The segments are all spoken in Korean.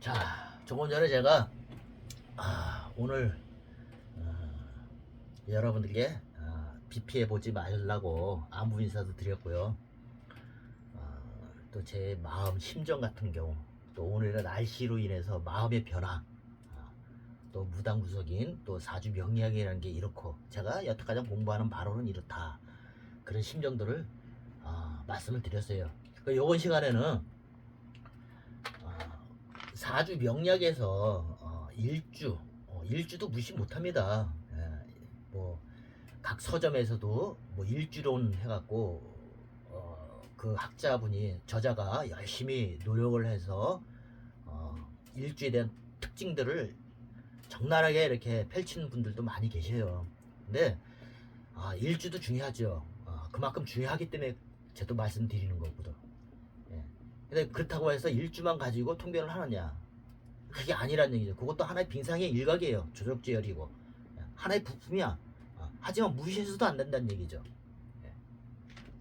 자, 조금 전에 제가 아, 오늘 어, 여러분들께 아, 비 피해 보지 말라고 안부 인사도 드렸고요. 또제 마음 심정 같은 경우, 또 오늘의 날씨로 인해서 마음의 변화, 아, 또 무당무속인 또 사주 명리학이라는 게 이렇고 제가 여태까지 공부하는 바로는 이렇다 그런 심정들을 아, 말씀을 드렸어요. 그 요번 시간에는 4주 명략에서 어, 1주, 어, 1주도 무시 못합니다. 예, 뭐각 서점에서도 뭐 일주론 해갖고 어, 그 학자분이 저자가 열심히 노력을 해서 어, 일주에 대한 특징들을 적나라하게 이렇게 펼치는 분들도 많이 계세요. 근데 아, 일주도 중요하죠. 아, 그만큼 중요하기 때문에 저도 말씀드리는 거거든. 예. 근데 그렇다고 해서 일주만 가지고 통변을 하느냐? 그게 아니란 얘기죠. 그것도 하나의 빙상의 일각이에요. 조력제열이고 예. 하나의 부품이야. 아, 하지만 무시해서도 안 된다는 얘기죠. 예.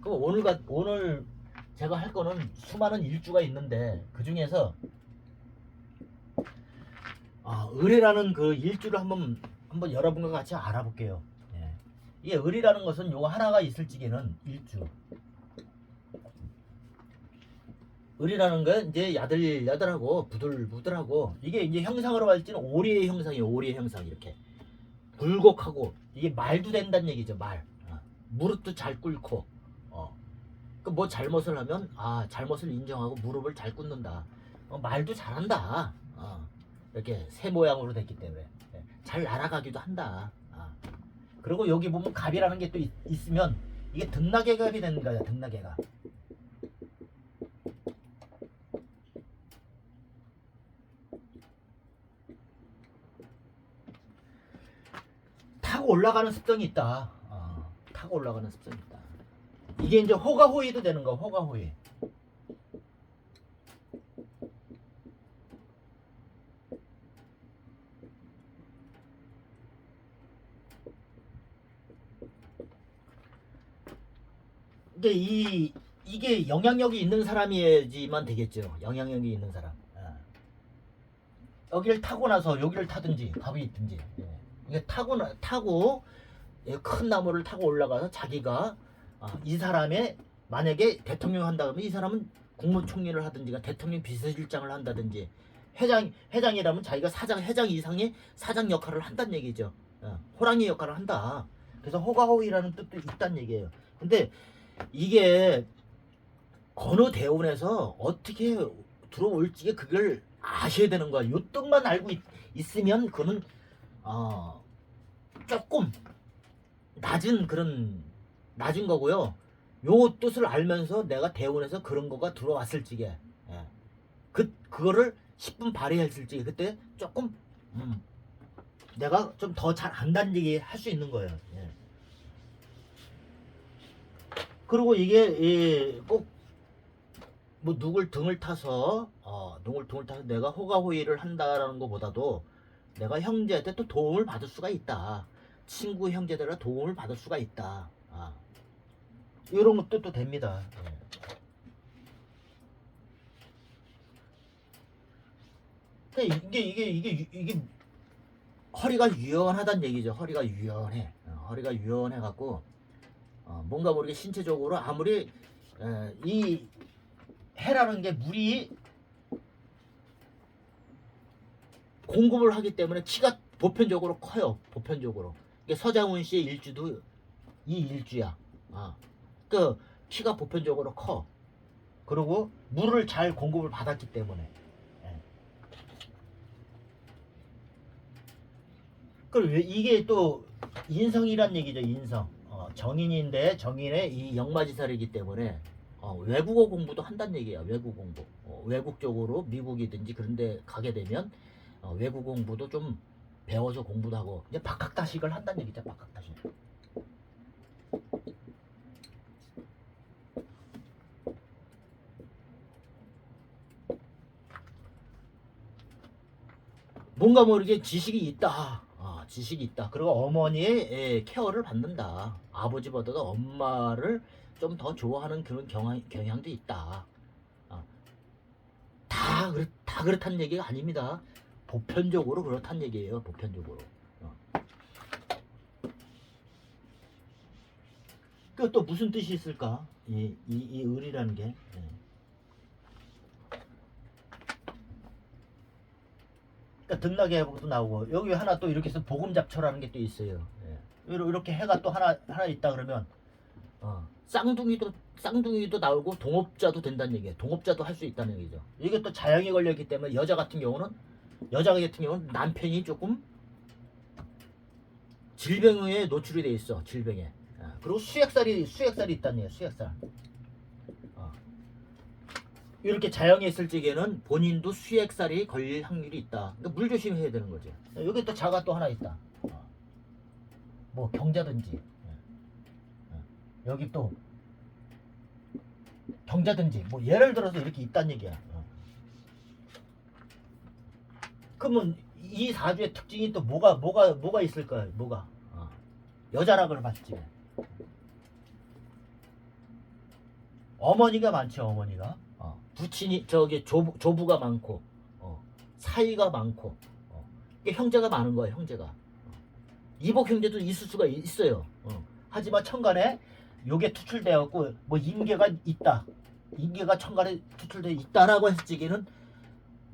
그럼 오늘 가, 오늘 제가 할 거는 수많은 일주가 있는데 그 중에서 아, 을이라는 그 일주를 한번 한번 여러분과 같이 알아볼게요. 예. 이게 을이라는 것은 요거 하나가 있을 적에는 일주. 을이라는 건 이제 야들야들하고 부들부들하고 이게 이제 형상으로 봤을 때는 오리의 형상이에요. 오리의 형상 이렇게 굴곡하고 이게 말도 된다는 얘기죠. 말 어. 무릎도 잘 꿇고 어. 그뭐 잘못을 하면 아 잘못을 인정하고 무릎을 잘 꿇는다. 어, 말도 잘한다. 어. 이렇게 새 모양으로 됐기 때문에 예. 잘 날아가기도 한다. 아. 그리고 여기 보면 갑이라는 게 또 있으면 이게 등락의 갑이 되는 거야. 등락의 갑. 올라가는 습성이 있다. 어, 타고 올라가는 습성이 있다. 이게 이제 호가호의도 되는 거, 호가호의. 근데 이 이게 영향력이 있는 사람이지만 되겠죠. 영향력이 있는 사람. 아. 여기를 타고 나서 여기를 타든지 갑이 있든지. 예. 이게 타고 나- 타고 예, 큰 나무를 타고 올라가서 자기가 아, 이 사람의 만약에 대통령 한다 그러면 이 사람은 국무총리를 하든지가 대통령 비서실장을 한다든지 회장 회장이라면 자기가 사장 회장 이상의 사장 역할을 한다는 얘기죠. 어, 호랑이 역할을 한다. 그래서 호가호이라는 뜻도 있다는 얘기예요. 근데 이게 건우 대운에서 어떻게 들어올지 그걸 아셔야 되는 거야. 요 뜻만 알고 있, 있으면 그는 어, 조금 낮은 그런 낮은 거고요. 요 뜻을 알면서 내가 대운에서 그런 거가 들어왔을 적에 예. 그 그거를 10분 발휘했을 적에 그때 조금 음, 내가 좀 더 잘 안다는 얘기 할 수 있는 거예요. 예. 그리고 이게 꼭뭐 누굴 등을 타서 어 누굴 등을 타서 내가 호가호의를 한다라는 것보다도 내가 형제한테 또 도움을 받을 수가 있다. 친구 형제들과 도움을 받을 수가 있다. 아. 이런 것도 또 됩니다. 예. 그러니까 이게 이게 이게 유- 이게 허리가 유연하다는 얘기죠. 허리가 유연해. 어, 허리가 유연해 갖고 어, 뭔가 모르게 신체적으로 아무리 에, 이 해라는 게 물이 공급을 하기 때문에 키가 보편적으로 커요. 보편적으로. 이게 서장훈 씨의 일주도 이 일주야. 아. 그 키가 보편적으로 커. 그리고 물을 잘 공급을 받았기 때문에. 예. 그리고 왜- 이게 또 인성이란 얘기죠. 인성. 어, 정인인데 정인의 이 역마지살이기 때문에 어, 외국어 공부도 한다는 얘기야. 외국 공부. 어, 외국 쪽으로 미국이든지 그런데 가게 되면 어, 외국 공부도 좀 배워서 공부도 하고 이제 박학다식을 한다는 얘기죠. 박학다식. 뭔가 모르게 지식이 있다. 아, 지식이 있다. 그리고 어머니의 예, 케어를 받는다. 아버지보다도 엄마를 좀 더 좋아하는 그런 경향, 경향도 있다. 아, 다, 그렇- 다 그렇다는 얘기가 아닙니다. 보편적으로 그렇다는 얘기예요. 보편적으로. 어. 그또 무슨 뜻이 있을까? 이, 이, 이 을이라는 게. 예. 그러니까 등락의 해복도 나오고 여기 하나 또 이렇게 해서 보금잡초라는 게 또 있어요. 예. 이렇게 해가 또 하나 하나 있다 그러면 어, 쌍둥이도 쌍둥이도 나오고 동업자도 된다는 얘기예요. 동업자도 할 수 있다는 얘기죠. 이게 또 자영이 걸렸기 때문에 여자 같은 경우는 여자 같은 경우는 남편이 조금 질병에 노출이 돼 있어. 질병에. 아, 그리고 수액살이 수액살이 있다는 얘기예요. 수액살. 어. 이렇게 자영에 있을 적에는 본인도 수액살이 걸릴 확률이 있다. 그러니까 물 조심해야 되는 거죠. 여기 또 자가 또 하나 있다. 어. 뭐 경자든지 예. 어. 여기 또 경자든지 뭐 예를 들어서 이렇게 있다는 얘기야. 어. 그러면 이 사주의 특징이 또 뭐가 뭐가 뭐가 있을까요? 뭐가 어. 여자락을 봤지. 어머니가 많죠 어머니가 어. 부친이 저기 조부, 조부가 많고 어. 사이가 많고 어. 이게 형제가 많은 거예요 형제가 어. 이복 형제도 있을 수가 있어요 어. 하지만 천간에 요게 투출되었고 뭐 인계가 있다 인계가 천간에 투출되어 있다라고 했을 적에는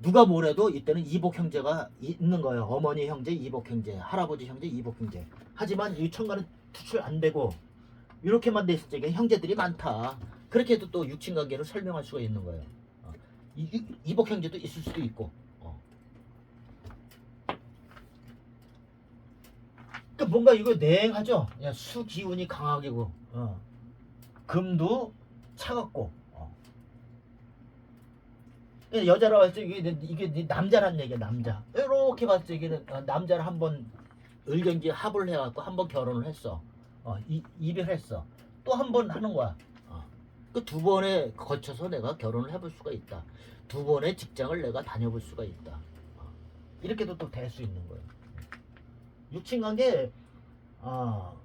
누가 뭐래도 이때는 이복 형제가 있는 거예요 어머니 형제 이복 형제 할아버지 형제 이복 형제 하지만 이 천간은 투출 안 되고 이렇게만 됐을 적에 형제들이 많다 그렇게 해도 또 육친 관계를 설명할 수가 있는 거예요. 어. 이, 이- 이복 형제도 있을 수도 있고. 어. 그러니까 뭔가 이거 냉하죠. 수 기운이 강하고 어. 금도 차갑고. 어. 그러니까 여자로 봤을 때 이게, 이게 남자란 얘기야 남자. 이렇게 봤을 때 이게는 어, 남자를 한번 의견기 합을 해갖고 한번 결혼을 했어. 어, 이, 이별했어. 또 한 번 하는 거야. 그두 번에 거쳐서 내가 결혼을 해볼 수가 있다. 두 번의 직장을 내가 다녀볼 수가 있다. 어. 이렇게도 또 될 수 있는 거예요. 육친관계 어,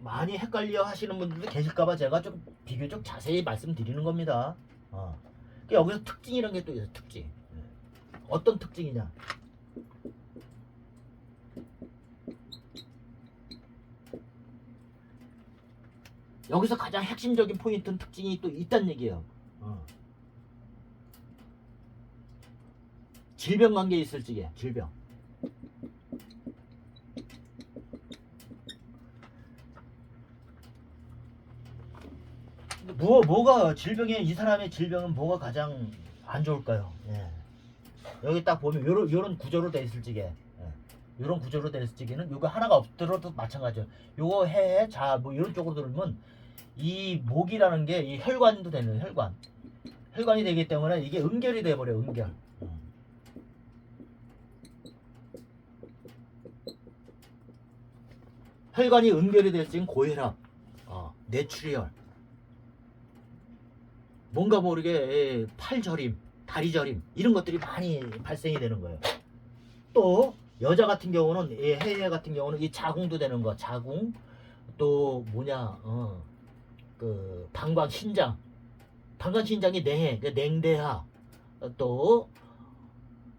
많이 헷갈려 하시는 분들도 계실까봐 제가 좀 비교적 자세히 말씀드리는 겁니다. 어. 그 여기서 특징이라는 게 또 있어요. 특징. 예. 어떤 특징이냐? 여기서 가장 핵심적인 포인트는 특징이 또 있다는 얘기예요. 어. 질병 관계에 있을 적에 질병. 뭐 뭐가 질병에 이 사람의 질병은 뭐가 가장 안 좋을까요? 예. 여기 딱 보면 요런 요런 구조로 돼 있을 적에 예. 요런 구조로 돼 있을 적에는 요거 하나가 없더라도 마찬가지예요. 요거 해, 자, 뭐 이런 쪽으로 들으면 이 목이라는 게 이 혈관도 되는 혈관. 혈관이 되기 때문에 이게 음결이 돼 버려. 음결. 음. 혈관이 음결이 될 적엔 고혈압, 어, 뇌출혈, 뭔가 모르게 예, 팔 저림, 다리 저림 이런 것들이 많이 발생이 되는 거예요. 또 여자 같은 경우는 이 해외 같은 경우는 이 자궁도 되는 거, 자궁 또 뭐냐, 어, 그 방광 신장, 방광 신장이 내해, 그 냉대하, 어, 또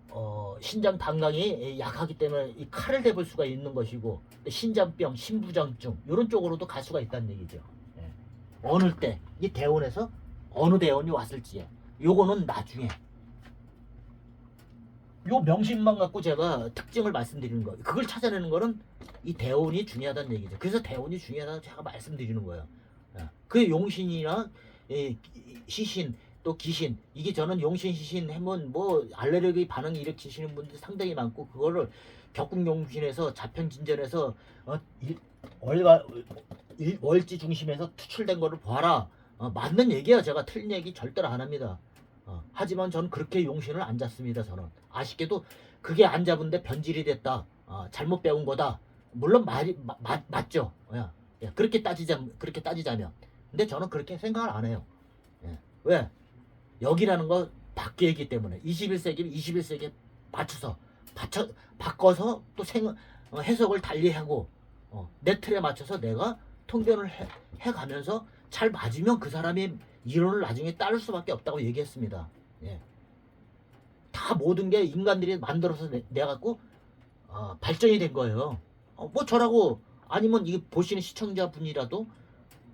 어, 신장 방광이 약하기 때문에 이 칼을 대볼 수가 있는 것이고 신장병, 신부장증 이런 쪽으로도 갈 수가 있다는 얘기죠. 예. 어느 때 이 대원에서 어느 대원이 왔을지에 요거는 나중에 요 명심만 갖고 제가 특징을 말씀드리는 거예요. 그걸 찾아내는 거는 이 대원이 중요하다는 얘기죠. 그래서 대원이 중요하다고 제가 말씀드리는 거예요. 예. 그 용신이나 예, 시신 또 귀신 이게 저는 용신 시신 하면 뭐 알레르기 반응 일으키시는 분들 상당히 많고 그거를 격국 용신에서 자편 진전에서 어, 일, 월가 일, 월지 중심에서 투출된 거를 봐라 어, 맞는 얘기야 제가 틀린 얘기 절대로 안 합니다. 어, 하지만 저는 그렇게 용신을 안 잡습니다 저는. 아쉽게도 그게 안 잡은데 변질이 됐다. 어, 잘못 배운 거다. 물론 말이 마, 맞, 맞죠. 예, 예, 그렇게 따지자 그렇게 따지자면. 근데 저는 그렇게 생각을 안 해요. 예. 왜? 여기라는 거 바뀌기 때문에. 21세기를 21세기에 맞춰서 받쳐, 바꿔서 또 생, 어, 해석을 달리하고 어, 내 틀에 맞춰서 내가 통변을 해, 해가면서 잘 맞으면 그 사람의 이론을 나중에 따를 수밖에 없다고 얘기했습니다. 예. 다 모든 게 인간들이 만들어서 내, 내 갖고 어, 발전이 된 거예요. 어, 뭐 저라고 아니면 이 보시는 시청자분이라도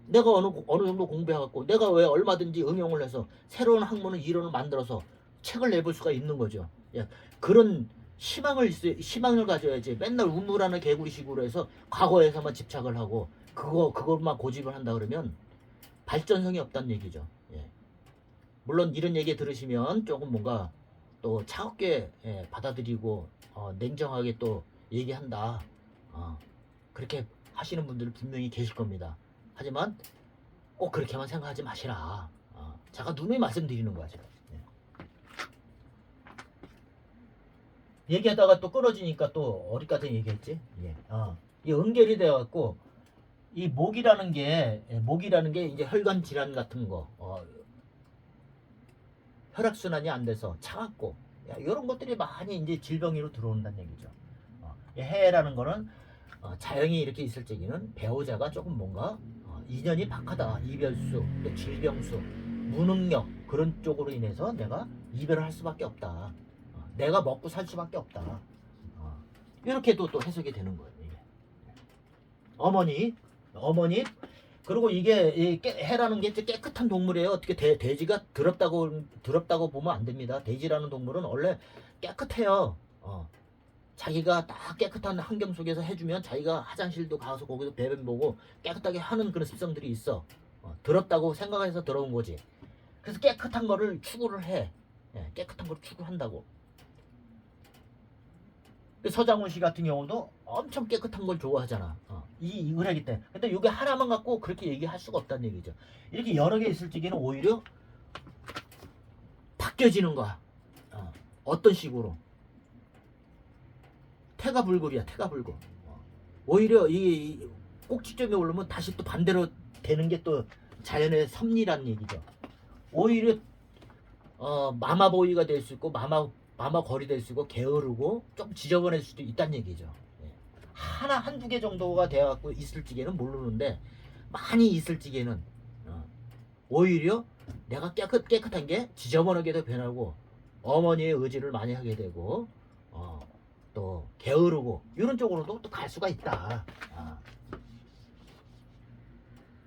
내가 어느 어느 정도 공부해갖고 내가 왜 얼마든지 응용을 해서 새로운 학문을 이론을 만들어서 책을 내볼 수가 있는 거죠. 예, 그런 희망을 있- 희망을 가져야지. 맨날 우물하는 개구리식으로 해서 과거에서만 집착을 하고 그거 그것만 고집을 한다 그러면 발전성이 없다는 얘기죠. 예. 물론 이런 얘기 들으시면 조금 뭔가 또 차갑게 예, 받아들이고 어, 냉정하게 또 얘기한다. 어, 그렇게 하시는 분들 분명히 계실 겁니다. 하지만 꼭 그렇게만 생각하지 마시라. 어, 제가 누누이 말씀드리는 지금. 예. 얘기하다가 또 끊어지니까 또 어디 같은 얘기했지? 예. 어, 이 응결이 돼갖고 이 목이라는 게 예, 목이라는 게 이제 혈관 질환 같은 거 어, 혈액 순환이 안 돼서 차갑고 이런 것들이 많이 이제 질병으로 들어온다는 얘기죠. 어, 이 해라는 거는 어, 자연이 이렇게 있을 적에는 배우자가 조금 뭔가 어, 인연이 박하다 이별수 또 질병수 무능력 그런 쪽으로 인해서 내가 이별을 할 수밖에 없다. 어, 내가 먹고 살 수밖에 없다. 어, 이렇게도 또 해석이 되는 거예요. 이게. 어머니 어머니 그리고 이게 이 깨- 해라는 게 깨끗한 동물이에요. 어떻게 돼, 돼지가 더럽다고 더럽다고 보면 안 됩니다. 돼지라는 동물은 원래 깨끗해요. 어. 자기가 딱 깨끗한 환경 속에서 해주면 자기가 화장실도 가서 거기서 배변 보고 깨끗하게 하는 그런 습성들이 있어. 어, 더럽다고 생각해서 더러운 거지. 그래서 깨끗한 거를 추구를 해. 예, 깨끗한 걸 추구한다고. 그 서장훈 씨 같은 경우도 엄청 깨끗한 걸 좋아하잖아. 어, 이, 이 의뢰기 때문에. 근데 이게 하나만 갖고 그렇게 얘기할 수가 없다는 얘기죠. 이렇게 여러 개 있을 적에는 오히려 바뀌어지는 거야. 어, 어떤 식으로. 태가 불급이야, 태가 불급. 어, 오히려 이, 이 꼭지점에 오르면 다시 또 반대로 되는 게 또 자연의 섭리라는 얘기죠. 오히려 어, 마마보이가 될 수 있고 마마 마마 거리 될 수 있고 게으르고 좀 지저분할 수도 있다는 얘기죠. 예. 하나 한두 개 정도가 되어 갖고 있을 적에는 모르는데 많이 있을 적에는 어, 오히려 내가 깨끗 깨끗한 게 지저분하게도 변하고 어머니의 의지를 많이 하게 되고 어, 또 게으르고 이런 쪽으로도 또 갈 수가 있다. 아.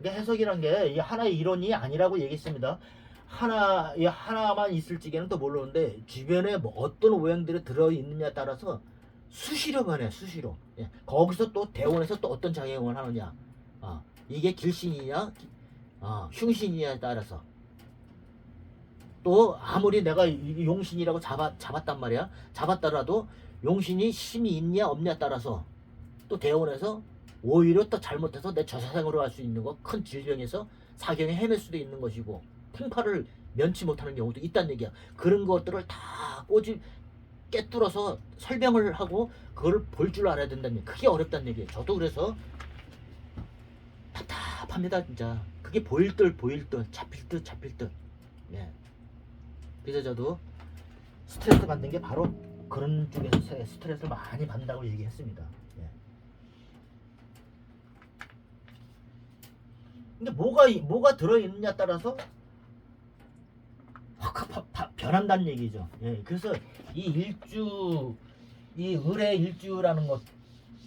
이게 해석이란 게이 하나의 이론이 아니라고 얘기했습니다. 하나 이 하나만 있을 적에는 또 모르는데 주변에 뭐 어떤 오행들이 들어 있느냐에 따라서 수시로 변해 수시로. 예. 거기서 또 대원에서 또 어떤 작용을 하느냐. 아, 이게 길신이냐, 기- 아, 흉신이냐에 따라서. 또 아무리 내가 이- 용신이라고 잡아, 잡았단 말이야. 잡았더라도 용신이 힘이 있냐 없냐에 따라서 또 대원에서 오히려 또 잘못해서 내 저사생으로 할수 있는 거 큰 질병에서 사경에 헤맬 수도 있는 것이고 풍파를 면치 못하는 경우도 있다는 얘기야. 그런 것들을 다 꼬집 깨뚫어서 설명을 하고 그걸 볼 줄 알아야 된다는 얘기. 그게 어렵다는 얘기예요. 저도 그래서 답답합니다 진짜. 그게 보일 듯 보일 듯 잡힐 듯 잡힐 듯. 예. 그래서 저도 스트레스 받는 게 바로 그런 쪽에서 세- 스트레스를 많이 받는다고 얘기했습니다. 예. 근데 뭐가 이- 뭐가 들어 있느냐 따라서 확, 확 바- 변한다는 얘기죠. 예, 그래서 이 일주 이 의뢰 일주라는 것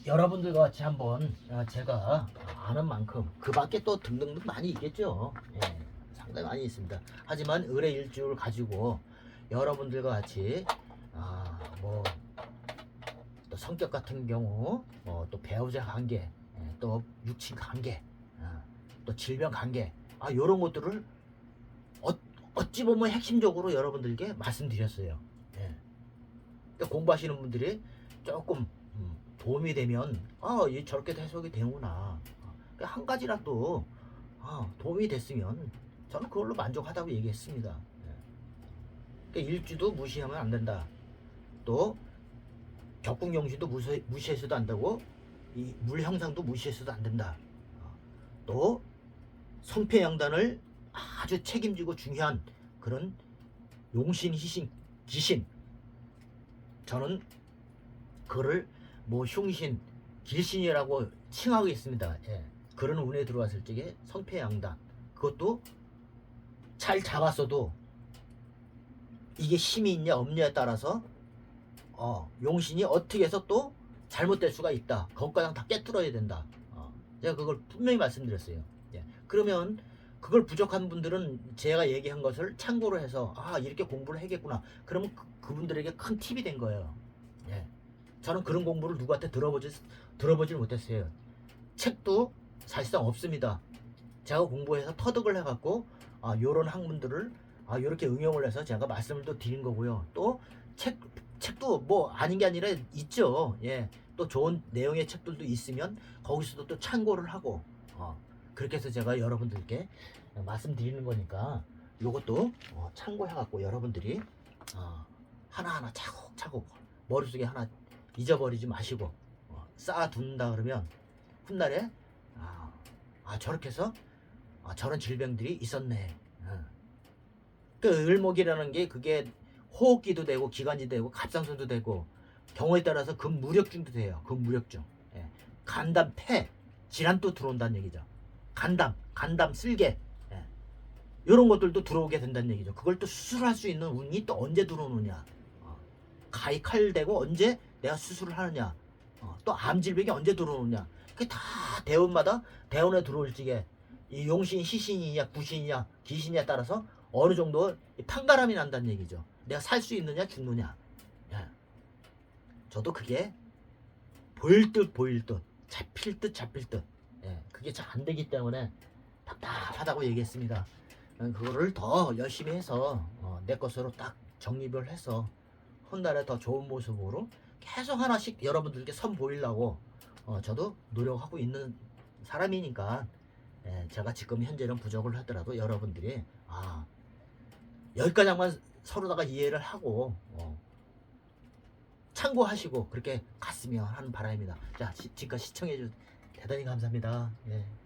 여러분들과 같이 한번 아, 제가 아는 만큼 그 밖에 또 등등등 많이 있겠죠. 예, 상당히 많이 있습니다. 하지만 의뢰 일주를 가지고 여러분들과 같이 아, 뭐 또 성격 같은 경우 뭐 또 배우자 관계 예, 또 육친 관계 아, 또 질병 관계 아 요런 것들을 어, 어찌 보면 핵심적으로 여러분들께 말씀드렸어요. 예. 그러니까 공부하시는 분들이 조금 음, 도움이 되면 아, 이 저렇게 해석이 되는구나. 그러니까 한 가지라도 아, 도움이 됐으면 저는 그걸로 만족하다고 얘기했습니다. 예. 그러니까 일주도 무시하면 안 된다. 또 격국용신도 무시, 무시해서도 안 되고 이 물형상도 무시해서도 안 된다. 어, 또 성패양단을 아주 책임지고 중요한 그런 용신, 희신, 기신 저는 그를 뭐 흉신, 길신이라고 칭하고 있습니다. 예. 그런 운에 들어왔을 적에 성패양단 그것도 잘 잡았어도 이게 힘이 있냐 없냐에 따라서 어, 용신이 어떻게 해서 또 잘못될 수가 있다. 그것과랑 다 깨뚫어야 된다. 어, 제가 그걸 분명히 말씀드렸어요. 예. 그러면 그걸 부족한 분들은 제가 얘기한 것을 참고로 해서 아 이렇게 공부를 해야겠구나. 그러면 그, 분들에게큰 팁이 된 거예요. 예. 저는 그런 공부를 누구한테 들어보지 들어보질 못했어요. 책도 사실상 없습니다. 제가 공부해서 터득을 해갖고 아 요런 학문들을 아 요렇게 응용을 해서 제가 말씀을 또 드린 거고요. 또 책 책도 뭐 아닌 게 아니라 있죠. 예. 또 좋은 내용의 책들도 있으면 거기서도 또 참고를 하고 어, 그렇게 해서 제가 여러분들께 말씀드리는 거니까 요것도 어, 참고해갖고 여러분들이 어, 하나하나 차곡차곡 머릿속에 하나 잊어버리지 마시고 어, 쌓아둔다 그러면 훗날에 아, 아 저렇게 해서 아, 저런 질병들이 있었네. 어. 그 을목이라는 게 그게 호흡기도 되고 기관지 되고 갑상선도 되고 경우에 따라서 근무력증도 돼요. 근무력증. 예. 간담 폐 질환도 들어온다는 얘기죠. 간담, 간담 쓸개. 예. 이런 것들도 들어오게 된다는 얘기죠. 그걸 또 수술할 수 있는 운이 또 언제 들어오느냐. 어. 가위 칼 대고 언제 내가 수술을 하느냐. 어. 또 암질병이 언제 들어오느냐. 그게 다 대원마다 대원에 들어올 적에 이 용신, 시신이냐, 구신이냐, 귀신이냐에 따라서 어느 정도 이 판가람이 난다는 얘기죠. 내가 살 수 있느냐, 죽느냐. 예. 저도 그게 보일 듯 보일 듯, 잡힐 듯 잡힐 듯. 예. 그게 잘 안 되기 때문에 답답하다고 얘기했습니다. 어, 그거를 더 열심히 해서 어, 내 것으로 딱 정립을 해서 훗날에 더 좋은 모습으로 계속 하나씩 여러분들께 선 보이려고 어, 저도 노력하고 있는 사람이니까 예, 제가 지금 현재는 부족을 하더라도 여러분들이 아 여기까지만 서로다가 이해를 하고 어, 참고하시고 그렇게 갔으면 하는 바람입니다. 자 시- 지금까지 시청해 주셔서 대단히 감사합니다. 예.